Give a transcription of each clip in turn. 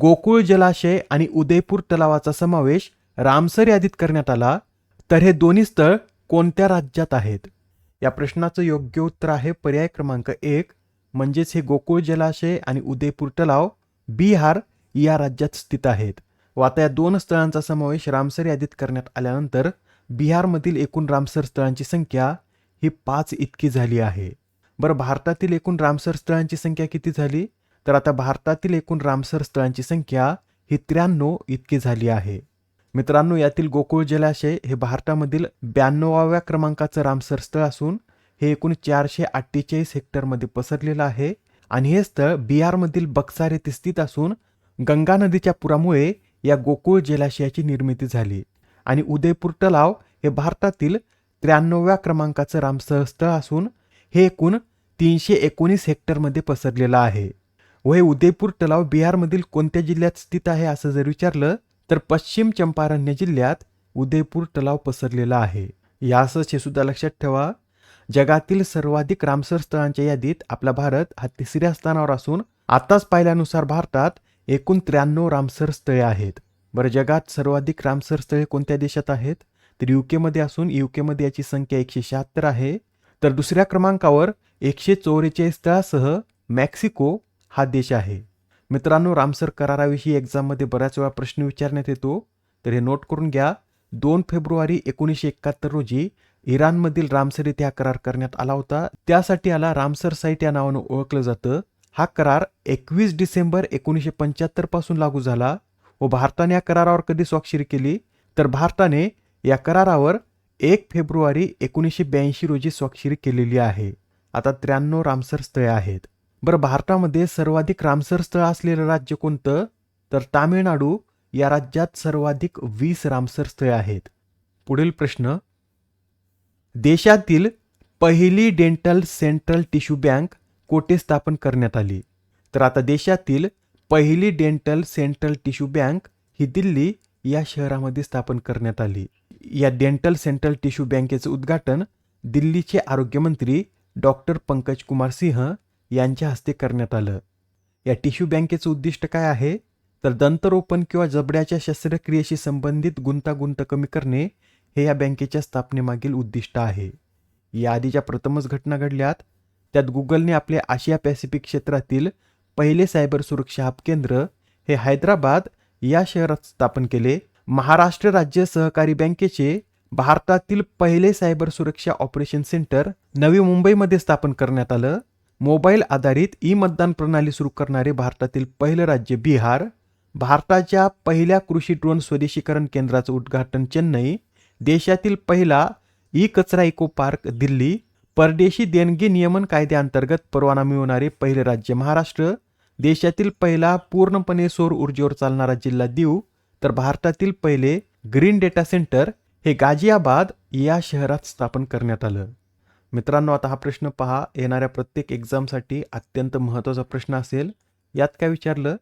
गोकुळ जलाशय आणि उदयपूर तलावाचा समावेश रामसर यादीत करण्यात आला तर हे दोन्ही स्थळ कोणत्या राज्यात आहेत? या प्रश्नाचं योग्य उत्तर आहे पर्याय क्रमांक एक म्हणजेच हे गोकुळ जलाशय आणि उदयपूर तलाव बिहार या राज्यात स्थित आहेत. व आता या दोन स्थळांचा समावेश रामसर यादीत करण्यात आल्यानंतर बिहारमधील एकूण रामसर स्थळांची संख्या ही पाच इतकी झाली आहे. बरं भारतातील एकूण रामसर स्थळांची संख्या किती झाली? तर आता भारतातील एकूण रामसर स्थळांची संख्या ही त्र्याण्णव इतकी झाली आहे. मित्रांनो यातील गोकुळ जलाशय हे भारतामधील ब्याण्णवाव्या क्रमांकाचं रामसर स्थळ असून हे एकूण चारशे अठ्ठेचाळीस हेक्टरमध्ये पसरलेलं आहे आणि हे स्थळ बिहारमधील बक्सार येथे स्थित असून गंगा नदीच्या पुरामुळे या गोकुळ जलाशयाची निर्मिती झाली. आणि उदयपूर तलाव हे भारतातील त्र्याण्णव्या क्रमांकाचं रामसर स्थळ असून हे एकूण तीनशे एकोणीस हेक्टरमध्ये पसरलेलं आहे. वय उदयपूर तलाव बिहारमधील कोणत्या जिल्ह्यात स्थित आहे असं जर विचारलं तर पश्चिम चंपारण्य जिल्ह्यात उदयपूर तलाव पसरलेला आहे. यासच हे सुद्धा लक्षात ठेवा जगातील सर्वाधिक रामसर स्थळांच्या यादीत आपला भारत हा तिसऱ्या स्थानावर असून आताच पाहिल्यानुसार भारतात एकूण त्र्याण्णव रामसर स्थळे आहेत. बरं जगात सर्वाधिक रामसर स्थळे कोणत्या देशात आहेत? तर युकेमध्ये असून युकेमध्ये याची संख्या एकशे शहात्तर आहे. तर दुसऱ्या क्रमांकावर एकशे चौवेचाळीस स्थळासह मेक्सिको हा देश आहे. मित्रांनो रामसर कराराविषयी एक्झाममध्ये बऱ्याच वेळा प्रश्न विचारण्यात येतो. तर हे नोट करून घ्या. दोन फेब्रुवारी एकोणीसशे एकाहत्तर रोजी इराणमधील रामसर येथे हा करार करण्यात आला होता. त्यासाठी याला रामसर साईट या नावानं ओळखलं जातं. हा करार एकवीस डिसेंबर एकोणीसशे पंच्याहत्तरपासून लागू झाला व भारताने या करारावर कधी स्वाक्षरी केली? तर भारताने या करारावर एक फेब्रुवारी एकोणीसशे ब्याऐंशी रोजी स्वाक्षरी केलेली आहे. आता त्र्याण्णव रामसर स्थळे आहेत. बरं भारतामध्ये सर्वाधिक रामसर स्थळ असलेलं राज्य कोणतं? तर तामिळनाडू या राज्यात सर्वाधिक वीस रामसर स्थळे आहेत. पुढील प्रश्न. देशातील पहिली डेंटल सेंट्रल टिश्यू बँक कोठे स्थापन करण्यात आली? तर आता देशातील पहिली डेंटल सेंट्रल टिश्यू बँक ही दिल्ली या शहरामध्ये स्थापन करण्यात आली. या डेंटल सेंट्रल टिश्यू बँकेचं उद्घाटन दिल्लीचे आरोग्यमंत्री डॉक्टर पंकज कुमार सिंह यांच्या हस्ते करण्यात आलं. या टिश्यू बँकेचं उद्दिष्ट काय आहे? तर दंतरोपण किंवा जबड्याच्या शस्त्रक्रियेशी संबंधित गुंतागुंत कमी करणे हे या बँकेच्या स्थापनेमागील उद्दिष्ट आहे. या आधीच्या प्रथमच घटना घडल्यात. त्यात गुगलने आपले आशिया पॅसिफिक क्षेत्रातील पहिले सायबर सुरक्षा हब केंद्र हे हैदराबाद या शहरात स्थापन केले. महाराष्ट्र राज्य सहकारी बँकेचे भारतातील पहिले सायबर सुरक्षा ऑपरेशन सेंटर नवी मुंबईमध्ये स्थापन करण्यात आलं. मोबाईल आधारित ई मतदान प्रणाली सुरू करणारे भारतातील पहिलं राज्य बिहार. भारताच्या पहिल्या कृषी ड्रोन स्वदेशीकरण केंद्राचं उद्घाटन चेन्नई. देशातील पहिला ई कचरा इको पार्क दिल्ली. परदेशी देणगी नियमन कायद्याअंतर्गत परवाना मिळवणारे पहिले राज्य महाराष्ट्र. देशातील पहिला पूर्णपणे सौर ऊर्जेवर चालणारा जिल्हा दीव. तर भारतातील पहिले ग्रीन डेटा सेंटर हे गाझियाबाद या शहरात स्थापन करण्यात आलं. मित्रांनो आता हा प्रश्न पहा. येणाऱ्या प्रत्येक एक्झामसाठी अत्यंत महत्त्वाचा प्रश्न असेल. यात काय विचारलं?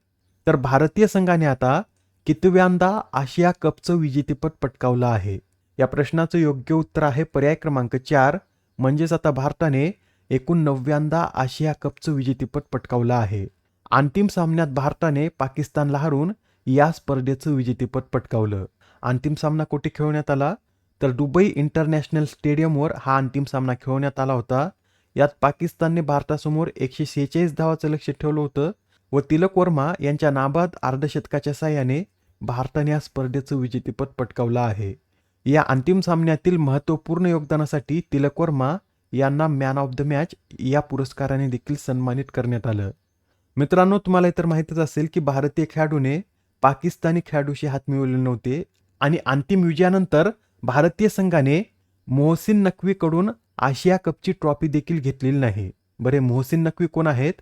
तर भारतीय संघाने आता कितव्यांदा आशिया कपचं विजेतेपद पटकावलं आहे? या प्रश्नाचं योग्य उत्तर आहे पर्याय क्रमांक चार. म्हणजेच आता भारताने एकूण नव्यांदा आशिया कपचं विजेतेपद पटकावलं आहे. अंतिम सामन्यात भारताने पाकिस्तानला हरून या स्पर्धेचं विजेतेपद पटकावलं. अंतिम सामना कुठे खेळवण्यात आला? तर दुबई इंटरनॅशनल स्टेडियमवर हा अंतिम सामना खेळवण्यात आला होता. यात पाकिस्तानने भारतासमोर एकशे सेहेचाळीस धावाचं लक्ष ठेवलं होतं व तिलक वर्मा यांच्या नाबाद अर्धशतकाच्या साह्याने भारताने या स्पर्धेचं विजेतेपद पटकावलं आहे. या अंतिम सामन्यातील महत्त्वपूर्ण योगदानासाठी तिलक वर्मा यांना मॅन ऑफ द मॅच या पुरस्काराने देखील सन्मानित करण्यात आलं. मित्रांनो तुम्हाला इतर माहितीच असेल की भारतीय खेळाडूने पाकिस्तानी खेळाडूशी हात मिळवले नव्हते आणि अंतिम विजयानंतर भारतीय संघाने मोहसिन नक्वीकडून आशिया कपची ट्रॉफी देखील घेतलेली नाही. बरे मोहसिन नक्वी कोण आहेत?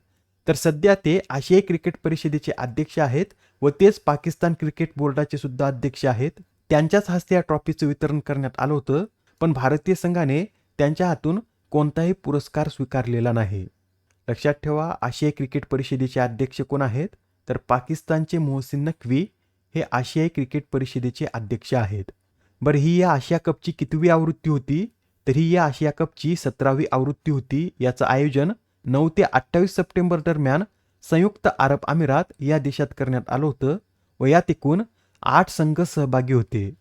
तर सध्या ते आशियाई क्रिकेट परिषदेचे अध्यक्ष आहेत व तेच पाकिस्तान क्रिकेट बोर्डाचे सुद्धा अध्यक्ष आहेत. त्यांच्याच हस्ते या ट्रॉफीचं वितरण करण्यात आलं होतं पण भारतीय संघाने त्यांच्या हातून कोणताही पुरस्कार स्वीकारलेला नाही. लक्षात ठेवा आशियाई क्रिकेट परिषदेचे अध्यक्ष कोण आहेत? तर पाकिस्तानचे मोहसिन नक्वी हे आशियाई क्रिकेट परिषदेचे अध्यक्ष आहेत. बरं ही या आशिया कपची कितवी आवृत्ती होती? तर ही या आशिया कपची सतरावी आवृत्ती होती. याचं आयोजन नऊ ते अठ्ठावीस सप्टेंबर दरम्यान संयुक्त अरब अमिरात या देशात करण्यात आलं होतं व यात एकूण आठ संघ सहभागी होते.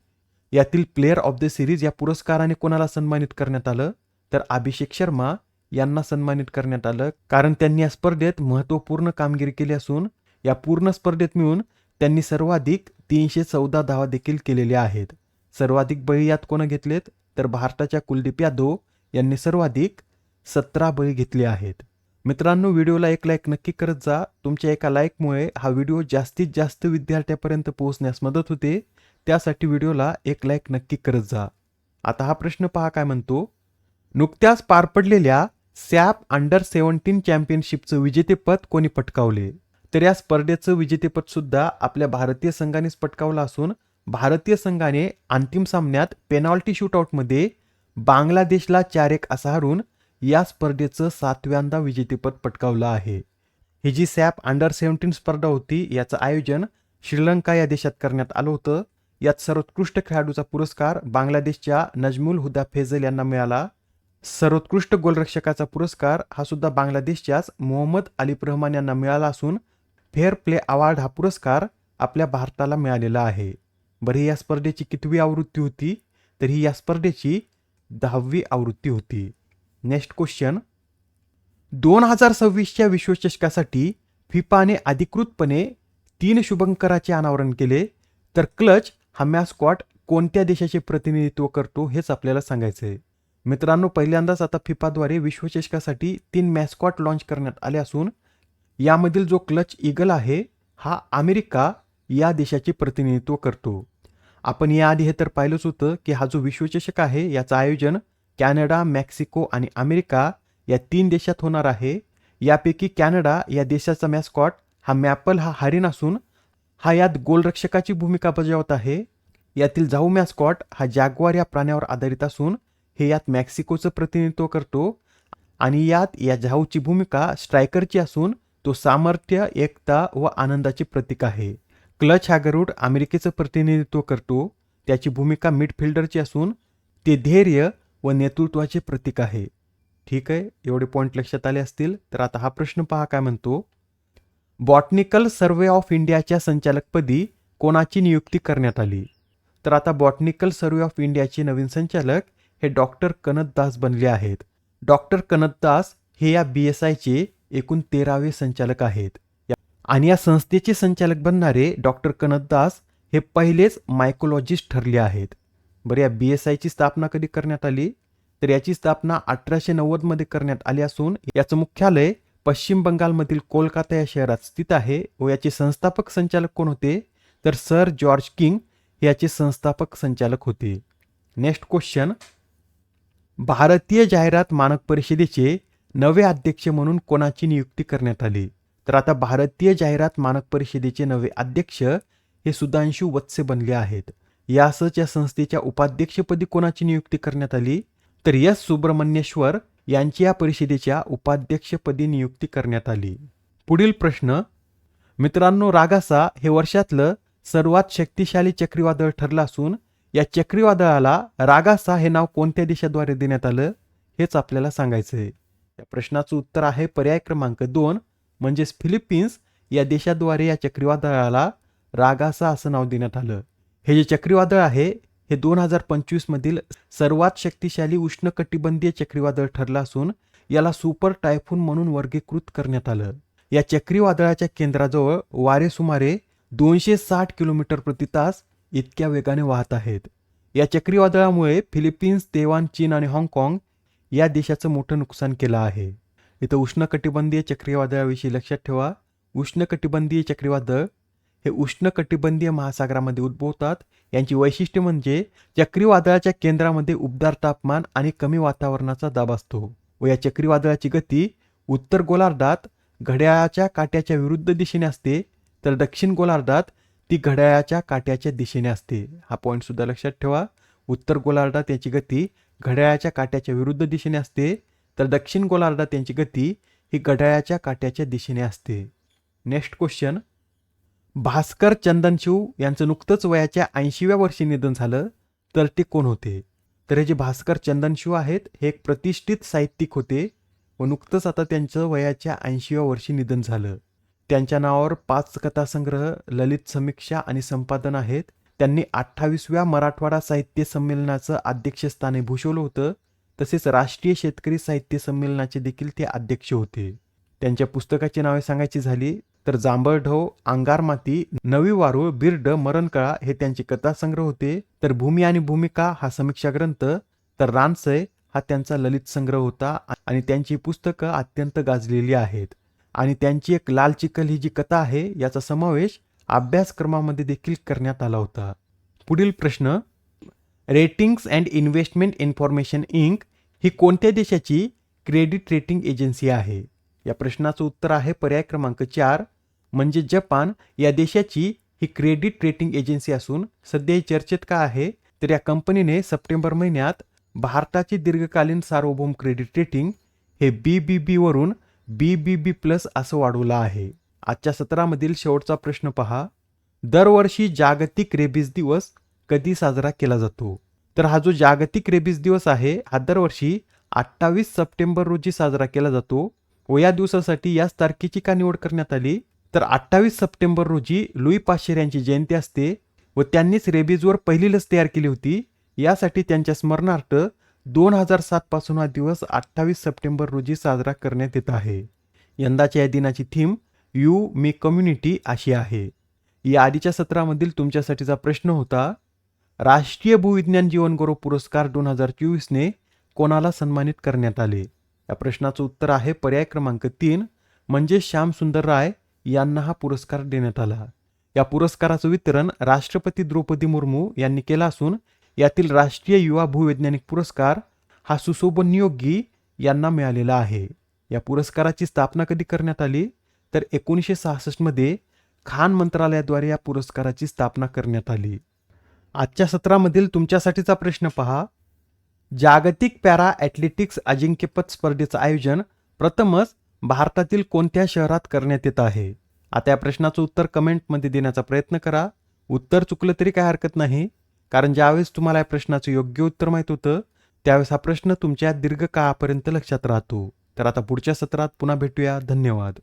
यातील प्लेअर ऑफ द सिरीज या पुरस्काराने कोणाला सन्मानित करण्यात आलं? तर अभिषेक शर्मा यांना सन्मानित करण्यात आलं. कारण त्यांनी या स्पर्धेत महत्त्वपूर्ण कामगिरी केली असून या पूर्ण स्पर्धेत मिळून त्यांनी सर्वाधिक तीनशे चौदा धावा देखील केलेल्या आहेत. सर्वाधिक बळी यात कोण घेतलेत? तर भारताच्या कुलदीप यादव यांनी सर्वाधिक सतरा बळी घेतले आहेत. मित्रांनो व्हिडिओला एक लाईक नक्की करत जा. तुमच्या एका लाईकमुळे हा व्हिडिओ जास्तीत जास्त विद्यार्थ्यापर्यंत पोहोचण्यास मदत होते. त्यासाठी व्हिडिओला एक लाईक नक्की करत जा. आता हा प्रश्न पहा काय म्हणतो? नुकत्याच पार पडलेल्या सॅप अंडर सेव्हन्टीन चॅम्पियनशिपचं विजेतेपद कोणी पटकावले? तर या स्पर्धेचं विजेतेपद सुद्धा आपल्या भारतीय संघानेच पटकावलं असून भारतीय संघाने अंतिम सामन्यात पेनॉल्टी शूटआउटमध्ये बांगलादेशला चार एक असा हरून या स्पर्धेचं सातव्यांदा विजेतेपद पटकावलं आहे. ही जी सॅप अंडर सेव्हन्टीन स्पर्धा होती याचं आयोजन श्रीलंका या देशात करण्यात आलं होतं. यात सर्वोत्कृष्ट खेळाडूचा पुरस्कार बांगलादेशच्या नजमुल हुदा फेजल यांना मिळाला. सर्वोत्कृष्ट गोलरक्षकाचा पुरस्कार हा सुद्धा बांगलादेशच्याच मोहम्मद अलिफ रहमान यांना मिळाला असून फेअर प्ले अवॉर्ड हा पुरस्कार आपल्या भारताला मिळालेला आहे. बरं या स्पर्धेची कितवी आवृत्ती होती? तर ही या स्पर्धेची दहावी आवृत्ती होती. नेक्स्ट क्वेश्चन दोन हजार सव्वीसच्या विश्वचषकासाठी फिफाने अधिकृतपणे तीन शुभंकराचे अनावरण केले. तर क्लच हा मॅस्कॉट कोणत्या देशाचे प्रतिनिधित्व करतो हेच आपल्याला सांगायचं आहे मित्रांनो पहिल्यांदाच आता फिफाद्वारे विश्वचषकासाठी तीन मॅस्कॉट लॉन्च करण्यात आले असून यामधील जो क्लच इगल आहे हा अमेरिका या देशाचे प्रतिनिधित्व करतो. आपण याआधी हे तर पाहिलंच होतं की हा जो विश्वचषक आहे याचं आयोजन कॅनडा मेक्सिको आणि अमेरिका या तीन देशात होणार आहे. यापैकी कॅनडा या देशाचा मॅस्कॉट हा मॅपल हा हरिण असून हा यात गोलरक्षकाची भूमिका बजावत आहे. यातील जाऊ मॅस्कॉट हा जॅग्वार या प्राण्यावर आधारित असून हे यात मेक्सिकोचं प्रतिनिधित्व करतो आणि यात या झाऊची भूमिका स्ट्रायकरची असून तो सामर्थ्य एकता व आनंदाचे प्रतीक आहे. क्लच हा गरुड अमेरिकेचं प्रतिनिधित्व करतो. त्याची भूमिका मिडफिल्डरची असून ते धैर्य व नेतृत्वाचे प्रतीक आहे. ठीक आहे? एवढे पॉईंट लक्षात आले असतील तर आता हा प्रश्न पहा काय म्हणतो. बॉटनिकल सर्वे ऑफ इंडियाच्या संचालकपदी कोणाची नियुक्ती करण्यात आली? तर आता बॉटनिकल सर्वे ऑफ इंडियाचे नवीन संचालक हे डॉक्टर कनतदास बनले आहेत. डॉक्टर कनतदास हे या बी एस आयचे एकूण तेरावे संचालक आहेत. आणि या संस्थेचे संचालक बनणारे डॉक्टर कनददास हे पहिलेच मायकोलॉजिस्ट ठरले आहेत. बरं या बी एस आयची स्थापना कधी करण्यात आली? तर याची स्थापना अठराशे नव्वदमध्ये करण्यात आली असून याचं मुख्यालय पश्चिम बंगालमधील कोलकाता या शहरात स्थित आहे व याचे संस्थापक संचालक कोण होते? तर सर जॉर्ज किंग याचे संस्थापक संचालक होते. Next question. भारतीय जाहिरात मानक परिषदेचे नवे अध्यक्ष म्हणून कोणाची नियुक्ती करण्यात आली? तर आता भारतीय जाहिरात मानक परिषदेचे नवे अध्यक्ष हे सुधांशू वत्से बनले आहेत. यासच या संस्थेच्या उपाध्यक्षपदी कोणाची नियुक्ती करण्यात आली? तर एस सुब्रमण्येश्वर यांची या परिषदेच्या उपाध्यक्षपदी नियुक्ती करण्यात आली. पुढील प्रश्न. मित्रांनो रागासा हे वर्षातलं सर्वात शक्तिशाली चक्रीवादळ ठरलं असून या चक्रीवादळाला रागासा हे नाव कोणत्या देशाद्वारे देण्यात आलं? हेच आपल्याला सांगायचं आहे या प्रश्नाचं उत्तर आहे पर्याय क्रमांक दोन म्हणजेच फिलिपिन्स या देशाद्वारे या चक्रीवादळाला रागासा असं नाव देण्यात आलं. हे जे चक्रीवादळ आहे हे दोन हजार पंचवीस मधील सर्वात शक्तिशाली उष्णकटिबंधीय चक्रीवादळ ठरलं असून याला सुपर टायफून म्हणून वर्गीकृत करण्यात आलं. या चक्रीवादळाच्या केंद्राजवळ वारे सुमारे दोनशे साठ किलोमीटर प्रति तास इतक्या वेगाने वाहत आहेत. या चक्रीवादळामुळे फिलिपिन्स तैवान चीन आणि हाँगकाँग या देशाचं मोठं नुकसान केलं आहे. इथं उष्णकटिबंधीय चक्रीवादळाविषयी लक्षात ठेवा. उष्णकटिबंधीय चक्रीवादळ हे उष्णकटिबंधीय महासागरामध्ये उद्भवतात. यांची वैशिष्ट्य म्हणजे चक्रीवादळाच्या केंद्रामध्ये उबदार तापमान आणि कमी वातावरणाचा दाब असतो व या चक्रीवादळाची गती उत्तर गोलार्धात घड्याळाच्या काट्याच्या विरुद्ध दिशेने असते तर दक्षिण गोलार्धात ती घड्याळाच्या काट्याच्या दिशेने असते. हा पॉईंट सुद्धा लक्षात ठेवा. उत्तर गोलार्धात याची गती घड्याळाच्या काट्याच्या विरुद्ध दिशेने असते तर दक्षिण गोलार्धात त्यांची गती ही घड्याळ्याच्या काट्याच्या दिशेने असते. नेक्स्ट क्वेश्चन भास्कर चंदनशिव यांचं नुकतंच वयाच्या ऐंशीव्या वर्षी निधन झालं तर ते कोण होते? तर हे जे भास्कर चंदनशिव आहेत हे एक प्रतिष्ठित साहित्यिक होते व नुकतंच आता त्यांचं वयाच्या ऐंशीव्या वर्षी निधन झालं. त्यांच्या नावावर पाच कथासंग्रह ललित समीक्षा आणि संपादन आहेत. त्यांनी अठ्ठावीसव्या मराठवाडा साहित्य संमेलनाचं अध्यक्षस्थानी भूषवलं होतं. तसेच राष्ट्रीय शेतकरी साहित्य संमेलनाचे देखील ते अध्यक्ष होते. त्यांच्या पुस्तकाची नावे सांगायची झाली तर जांभळढव अंगार माती नवी वारूळ बिर्ड मरणकळा हे त्यांचे कथासंग्रह होते. तर भूमी आणि भूमिका हा समीक्षा ग्रंथ तर रानसय हा त्यांचा ललित संग्रह होता आणि त्यांची पुस्तकं अत्यंत गाजलेली आहेत. आणि त्यांची एक लाल चिखल ही जी कथा आहे याचा समावेश अभ्यासक्रमामध्ये देखील करण्यात आला होता. पुढील प्रश्न ratings and investment information inc ही कोणत्या देशाची क्रेडिट रेटिंग एजन्सी आहे? या प्रश्नाचं उत्तर आहे पर्याय क्रमांक चार म्हणजे जपान. या देशाची ही क्रेडिट रेटिंग एजन्सी असून सध्या चर्चेत का आहे? तर या कंपनीने सप्टेंबर महिन्यात भारताची दीर्घकालीन सार्वभौम क्रेडिट रेटिंग हे बी बी बी वरून बी बी बी प्लस असं वाढवलं आहे. आजच्या सत्रामधील शेवटचा प्रश्न पहा. दरवर्षी जागतिक रेबीज दिवस कधी साजरा केला जातो? तर हा जो जागतिक रेबीज दिवस आहे हा दरवर्षी अठ्ठावीस सप्टेंबर रोजी साजरा केला जातो व या दिवसासाठी याच तारखेची का निवड करण्यात आली? तर अठ्ठावीस सप्टेंबर रोजी लुई पाशेर यांची जयंती असते व त्यांनीच रेबीजवर पहिली लस तयार केली होती. यासाठी त्यांच्या स्मरणार्थ दोन हजार सात पासून हा दिवस अठ्ठावीस सप्टेंबर रोजी साजरा करण्यात येत आहे. यंदाच्या या दिनाची थीम यू मी कम्युनिटी अशी आहे. या आधीच्या सत्रामधील तुमच्यासाठीचा प्रश्न होता राष्ट्रीय भूविज्ञान जीवनगौरव पुरस्कार दोन हजार चोवीसने कोणाला सन्मानित करण्यात आले? या प्रश्नाचं उत्तर आहे पर्याय क्रमांक तीन म्हणजे श्यामसुंदर राय यांना हा पुरस्कार देण्यात आला. या पुरस्काराचं वितरण राष्ट्रपती द्रौपदी मुर्मू यांनी केलं असून यातील राष्ट्रीय युवा भूवैज्ञानिक पुरस्कार हा सुशोभन नियोगी यांना मिळालेला आहे. या पुरस्काराची स्थापना कधी करण्यात आली? तर एकोणीसशे सहासष्टमध्ये खान मंत्रालयाद्वारे या पुरस्काराची स्थापना करण्यात आली. आजच्या सत्रामधील तुमच्यासाठीचा प्रश्न पहा. जागतिक पॅरा ॲथलेटिक्स अजिंक्यपद स्पर्धेचं आयोजन प्रथमच भारतातील कोणत्या शहरात करण्यात येत आहे? आता या प्रश्नाचं उत्तर कमेंटमध्ये देण्याचा प्रयत्न करा. उत्तर चुकलं तरी काय हरकत नाही. कारण ज्यावेळेस तुम्हाला या प्रश्नाचं योग्य उत्तर माहीत होतं त्यावेळेस हा प्रश्न तुमच्या दीर्घकाळापर्यंत लक्षात राहतो. तर आता पुढच्या सत्रात पुन्हा भेटूया. धन्यवाद.